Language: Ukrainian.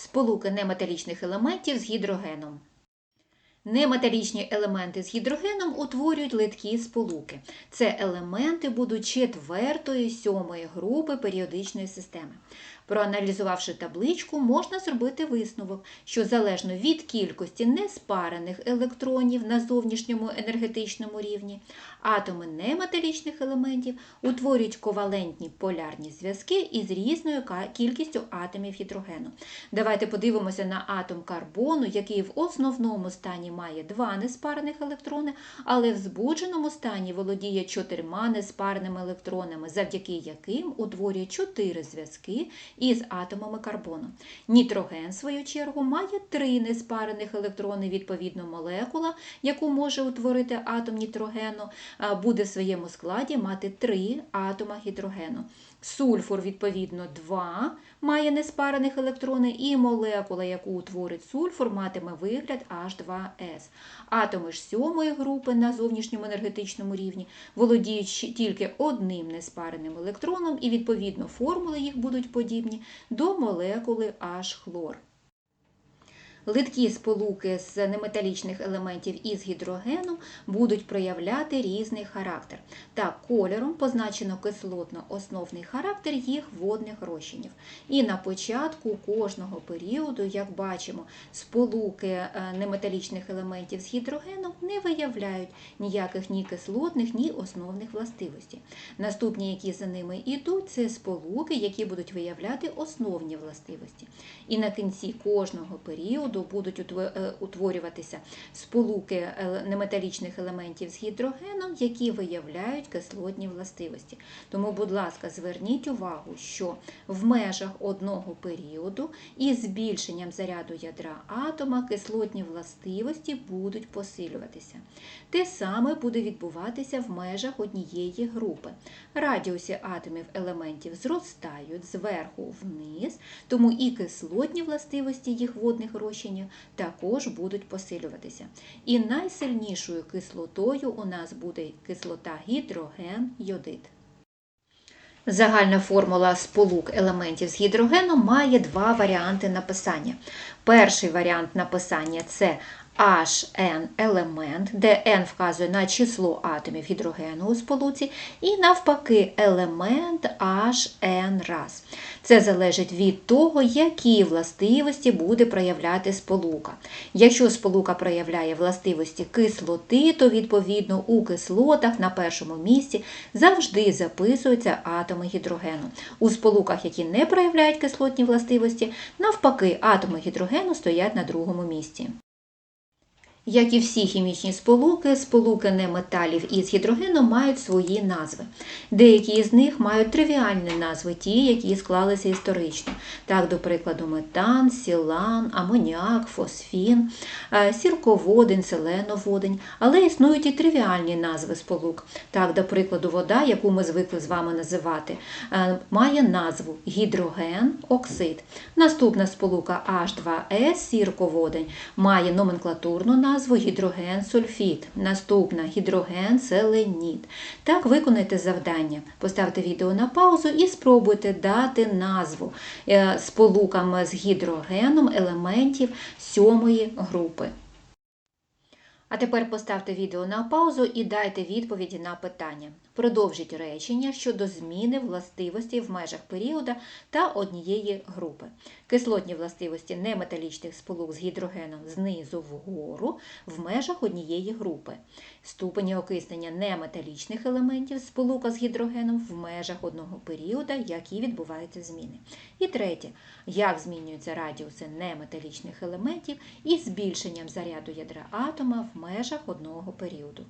Сполуки неметалічних елементів з гідрогеном. Неметалічні елементи з гідрогеном утворюють литкі сполуки. Це елементи будуть четвертої, сьомої групи періодичної системи. Проаналізувавши табличку, можна зробити висновок, що залежно від кількості неспарених електронів на зовнішньому енергетичному рівні, атоми неметалічних елементів утворюють ковалентні полярні зв'язки із різною кількістю атомів гідрогену. Давайте подивимося на атом карбону, який в основному стані має два неспарених електрони, але в збудженому стані володіє чотирма неспареними електронами, завдяки яким утворює чотири зв'язки із атомами карбону. Нітроген, в свою чергу, має три неспарених електрони, відповідно, молекула, яку може утворити атом нітрогену, буде в своєму складі мати три атома гідрогену. Сульфур, відповідно, 2 має неспарених електрони, і молекула, яку утворить сульфур, матиме вигляд H2S. Атоми ж сьомої групи на зовнішньому енергетичному рівні володіють тільки одним неспареним електроном, і відповідно формули їх будуть подібні до молекули H-хлор. Литкі сполуки з неметалічних елементів із гідрогеном будуть проявляти різний характер. Так, кольором позначено кислотно-основний характер їх водних розчинів. І на початку кожного періоду, як бачимо, сполуки е, неметалічних елементів з гідрогеном не виявляють ніяких ні кислотних, ні основних властивостей. Наступні, які за ними йдуть, це сполуки, які будуть виявляти основні властивості. І на кінці кожного періоду будуть е, утворюватися сполуки е, неметалічних елементів з гідрогеном, які виявляють кислотні властивості. Тому, будь ласка, зверніть увагу, що в межах одного періоду із збільшенням заряду ядра атома кислотні властивості будуть посилюватися. Те саме буде відбуватися в межах однієї групи. Радіуси атомів елементів зростають зверху вниз, тому і кислотні властивості їх водних розчинів також будуть посилюватися. І найсильнішою кислотою у нас буде кислота гідроген йодид. Загальна формула сполук елементів з гідрогеном має два варіанти написання. Перший варіант написання це HN елемент, де N вказує на число атомів гідрогену у сполуці, і навпаки елемент HN раз. Це залежить від того, які властивості буде проявляти сполука. Якщо сполука проявляє властивості кислоти, то відповідно у кислотах на першому місці завжди записуються атоми гідрогену. У сполуках, які не проявляють кислотні властивості, навпаки, атоми гідрогену стоять на другому місці. Як і всі хімічні сполуки, сполуки неметалів із гідрогеном мають свої назви. Деякі з них мають тривіальні назви, ті, які склалися історично. Так, до прикладу, метан, сілан, амоніак, фосфін, е, сірководень, селеноводень, але існують і тривіальні назви сполук. Так, до прикладу, вода, яку ми звикли з вами називати, е, має назву гідроген, оксид. Наступна сполука H2S, сірководень, має номенклатурну назву гідроген сульфід. Наступна гідроген селеніт. Так, виконайте завдання. Поставте відео на паузу і спробуйте дати назву е, сполукам з гідрогеном елементів сьомої групи. А тепер поставте відео на паузу і дайте відповіді на питання. Продовжіть речення щодо зміни властивостей в межах періода та однієї групи. Кислотні властивості неметалічних сполук з гідрогеном знизу вгору в межах однієї групи. Ступені окиснення неметалічних елементів сполука з гідрогеном в межах одного періода, які відбуваються зміни. І третє, як змінюються радіуси неметалічних елементів із збільшенням заряду ядра атома в межах одного періоду.